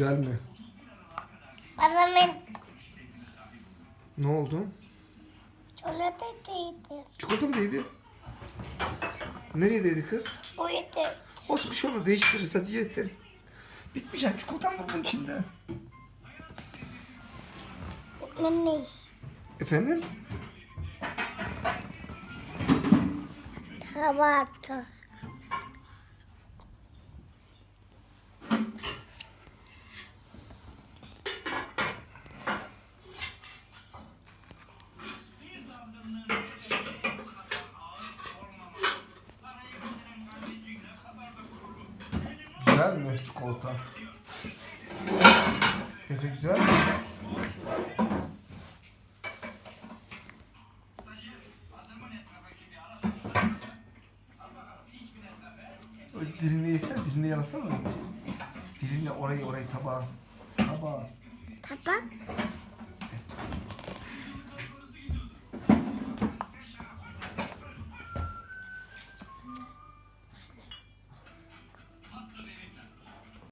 Güzel mi? Babamın Ne oldu? çikolataydı. Çikolata mı değdi? Nereye değdi kız? Uyudu. Olsun bir şey olmaz değiştiririz hadi yesin. Bitmeyecek çikolatam var bunun içinde. Memiş. Efendim? Kabartı. Güzel mi çikolata? Efe güzel mi? Dilini yesen, dilini yalasana. Dilinle orayı orayı tabağa. Tabağa. Tabak.